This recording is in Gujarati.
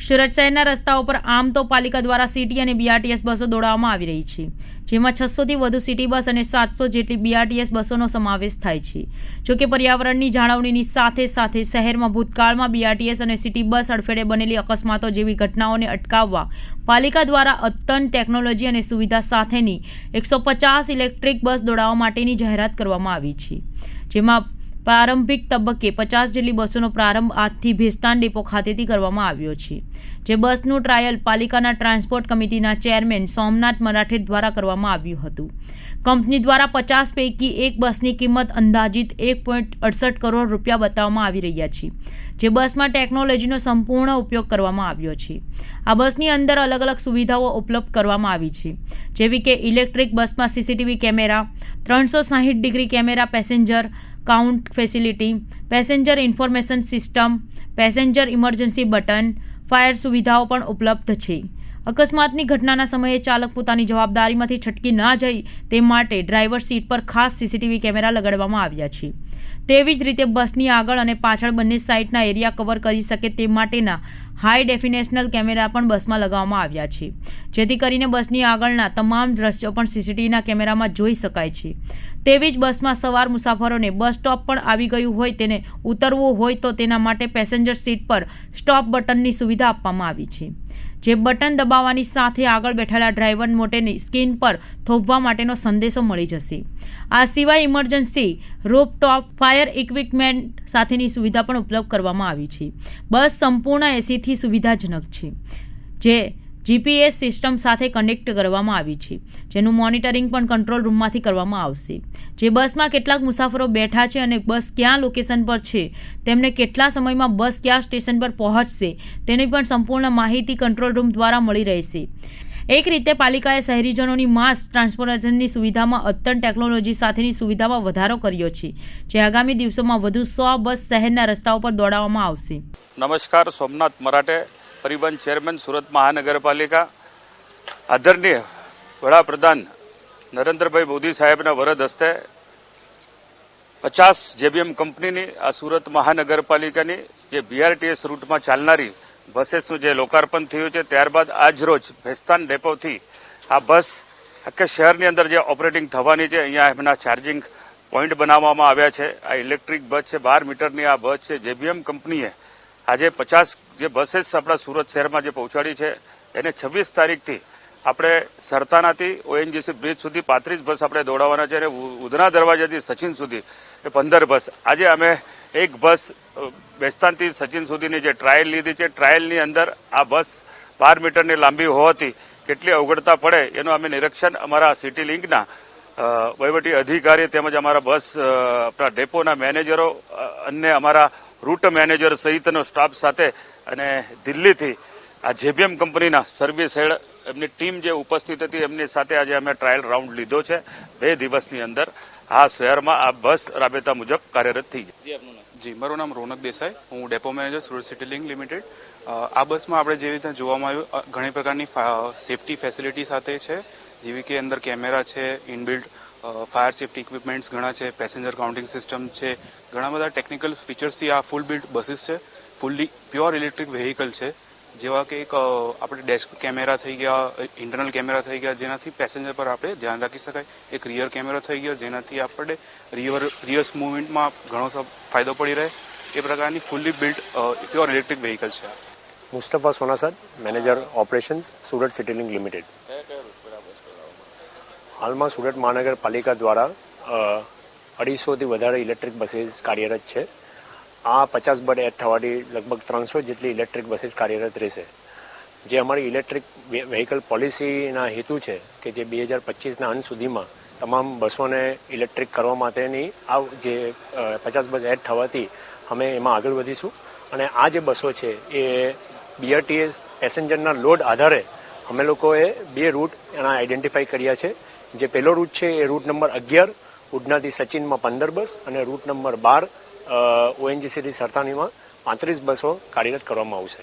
સુરત શહેરના રસ્તાઓ પર આમ તો પાલિકા દ્વારા સિટી અને બીઆરટીએસ બસો દોડાવવામાં આવી રહી છે, જેમાં છસોથી વધુ સિટી બસ અને સાતસો જેટલી બીઆરટીએસ બસોનો સમાવેશ થાય છે. જોકે પર્યાવરણની જાળવણીની સાથે સાથે શહેરમાં ભૂતકાળમાં બીઆરટીએસ અને સિટી બસ અડફેડે બનેલી અકસ્માતો જેવી ઘટનાઓને અટકાવવા પાલિકા દ્વારા અદ્યતન ટેકનોલોજી અને સુવિધા સાથેની એકસો પચાસ ઇલેક્ટ્રિક બસ દોડાવવા માટેની જાહેરાત કરવામાં આવી છે, જેમાં પ્રારંભિક તબક્કે પચાસ જેટલી બસોનો પ્રારંભ આજથી ભેસ્તાન ડેપો ખાતેથી કરવામાં આવ્યો છે, જે બસનું ટ્રાયલ પાલિકાના ટ્રાન્સપોર્ટ કમિટીના ચેરમેન સોમનાથ મરાઠે દ્વારા કરવામાં આવ્યું હતું. કંપની દ્વારા પચાસ પૈકી એક બસની કિંમત અંદાજિત એક પોઈન્ટ અડસઠ કરોડ રૂપિયા બતાવવામાં આવી રહ્યા છે, જે બસમાં ટેકનોલોજીનો સંપૂર્ણ ઉપયોગ કરવામાં આવ્યો છે. આ બસની અંદર અલગ અલગ સુવિધાઓ ઉપલબ્ધ કરવામાં આવી છે, જેવી કે ઇલેક્ટ્રિક બસમાં સીસીટીવી કેમેરા, ત્રણસો સાહીઠ degree camera passenger count facility passenger information system passenger emergency button fire સુવિધાઓ પણ ઉપલબ્ધ છે. અકસ્માતની ઘટનાના સમયે ચાલક પોતાની જવાબદારીમાંથી છટકી ના જાય તે માટે ડ્રાઈવર સીટ પર ખાસ સીસીટીવી કેમેરા લગાડવામાં આવ્યા છે. તેવી જ રીતે બસની આગળ અને પાછળ બંને સાઇડના એરિયા કવર કરી શકે તે માટેના હાઈ ડેફિનેશનલ કેમેરા પણ બસમાં લગાવવામાં આવ્યા છે. જેથી કરીને બસની આગળના તમામ દ્રશ્યો પણ સીસીટીવીના કેમેરામાં જોઈ શકાય છે. તેવી જ બસમાં સવાર મુસાફરોને બસ સ્ટોપ પણ આવી ગયું હોય તેને ઉતરવું હોય તો તેના માટે પેસેન્જર સીટ પર સ્ટોપ બટનની સુવિધા આપવામાં આવી છે. જે બટન દબાવવાની સાથે આગળ બેઠેલા ડ્રાઈવર મોટેની સ્કીન પર થોભવા માટેનો સંદેશો મળી જશે. આ સિવાય ઇમરજન્સી રૂપટોપ ફાયર ઇક્વિપમેન્ટ સાથેની સુવિધા પણ ઉપલબ્ધ કરવામાં આવી છે. બસ સંપૂર્ણ એસીથી સુવિધાજનક છે. જે જીપીએસ સિસ્ટમ સાથે કનેક્ટ કરવામાં આવી છે, જેનું મોનિટરિંગ પણ કંટ્રોલ રૂમમાંથી કરવામાં આવશે. જે બસમાં કેટલાક મુસાફરો બેઠા છે અને બસ ક્યાં લોકેશન પર છે, તેમને કેટલા સમયમાં બસ ક્યાં સ્ટેશન પર પહોંચશે, તેની પણ સંપૂર્ણ માહિતી કંટ્રોલ રૂમ દ્વારા મળી રહેશે. એક રીતે પાલિકાએ શહેરીજનોની માસ ટ્રાન્સપોર્ટેશનની સુવિધામાં અદ્યતન ટેકનોલોજી સાથેની સુવિધામાં વધારો કર્યો છે, જે આગામી દિવસોમાં વધુ સો બસ શહેરના રસ્તાઓ પર દોડાવવામાં આવશે. નમસ્કાર, સોમનાથ મરાઠે. પરિવહન ચેરમેન, સુરત મહાનગરપાલિકા. આદરણીય વડાપ્રધાન નરેન્દ્રભાઈ મોદી સાહેબના વરદ હસ્તે પચાસ જેબીએમ કંપનીની આ સુરત મહાનગરપાલિકાની જે બીઆરટીએસ રૂટમાં ચાલનારી બસેસનું જે લોકાર્પણ થયું છે, ત્યારબાદ આજરોજ ભેસ્તાન ડેપોથી આ બસ આખા શહેરની અંદર જે ઓપરેટિંગ થવાની છે, અહીંયા એમના ચાર્જિંગ પોઈન્ટ બનાવવામાં આવ્યા છે. આ ઇલેક્ટ્રિક બસ છે, બાર મીટરની આ બસ છે. જેબીએમ કંપનીએ આજે પચાસ જે બસીસ આપણા સુરત શહેરમાં જે પહોંચાડી છે, એને છવ્વીસ તારીખથી આપણે સરતાનાથી ઓએનજીસી બ્રિજ સુધી પાંત્રીસ બસ આપણે દોડાવવાના છે અને ઉધના દરવાજાથી સચિન સુધી એ પંદર બસ આજે અમે એક બસ બેસ્તાનથી સચિન સુધીની જે ટ્રાયલ લીધી છે ટ્રાયલની અંદર આ બસ બાર મીટરની લાંબી હોવાથી કેટલી અવગડતા પડે એનું અમે નિરીક્ષણ અમારા સિટી લિંકના વહીવટી અધિકારી તેમજ અમારા બસ આપણા ડેપોના મેનેજરો અને અમારા રૂટ મેનેજર સહિતનો સ્ટાફ સાથે અને દિલ્હીથી આ જેબીએમ કંપનીના સર્વિસ હેડ એમની ટીમ જે ઉપસ્થિત હતી, એમની સાથે આજે અમે ટ્રાયલ રાઉન્ડ લીધો છે. બે દિવસની અંદર આ શહેરમાં આ બસ રાબેતા મુજબ કાર્યરત થઈ છે જી મારું નામ રોનક દેસાઈ. હું depot manager Surat city link limited. આ બસમાં આપણે જેવી રીતે જોવામાં આવ્યું ઘણી પ્રકારની સેફટી ફેસિલિટી સાથે છે, જેવી કે અંદર કેમેરા છે, ઇનબિલ્ટ ફાયર સેફ્ટી ઇક્વિપમેન્ટ્સ ઘણા છે પેસેન્જર કાઉન્ટિંગ સિસ્ટમ છે, ઘણા બધા ટેકનિકલ ફીચર્સથી આ ફૂલ બિલ્ડ બસીસ છે. ફૂલ્લી પ્યોર ઇલેક્ટ્રિક વેહિકલ છે. જેવા કે એક આપણે ડેસ્ક કેમેરા થઈ ગયા ઇન્ટરનલ કેમેરા થઈ ગયા, જેનાથી પેસેન્જર પર આપણે ધ્યાન રાખી શકાય. એક રિયર કેમેરા થઈ ગયો, જેનાથી આપણે રિયર રિયર્સ મુવમેન્ટમાં ઘણો ફાયદો પડી રહે. એ પ્રકારની fully built pure electric vehicle છે Mustafa Sonasad manager operations Surat city limited હાલમાં સુરત મહાનગરપાલિકા દ્વારા અઢીસોથી વધારે ઇલેક્ટ્રિક બસીસ કાર્યરત છે. આ પચાસ બડ એડ થવાથી લગભગ ત્રણસો જેટલી ઇલેક્ટ્રિક બસીસ કાર્યરત રહેશે. જે અમારી ઇલેક્ટ્રિક વેહિકલ પોલિસીના હેતુ છે કે જે બે હજાર પચીસના અંત સુધીમાં તમામ બસોને ઇલેક્ટ્રિક કરવા માટેની આ જે પચાસ બસ એડ થવાથી અમે એમાં આગળ વધીશું. અને આ જે બસો છે એ બીઆરટીએસ પેસેન્જરના લોડ આધારે અમે લોકોએ બે રૂટ એના આઈડેન્ટિફાઈ કર્યા છે. જે પહેલો રૂટ છે એ રૂટ નંબર અગિયાર ઉડનાથી સચિનમાં પંદર બસ અને રૂટ નંબર બાર ઓએનજીસીથી સરતાનીમાં પાંત્રીસ બસો કાર્યરત કરવામાં આવશે.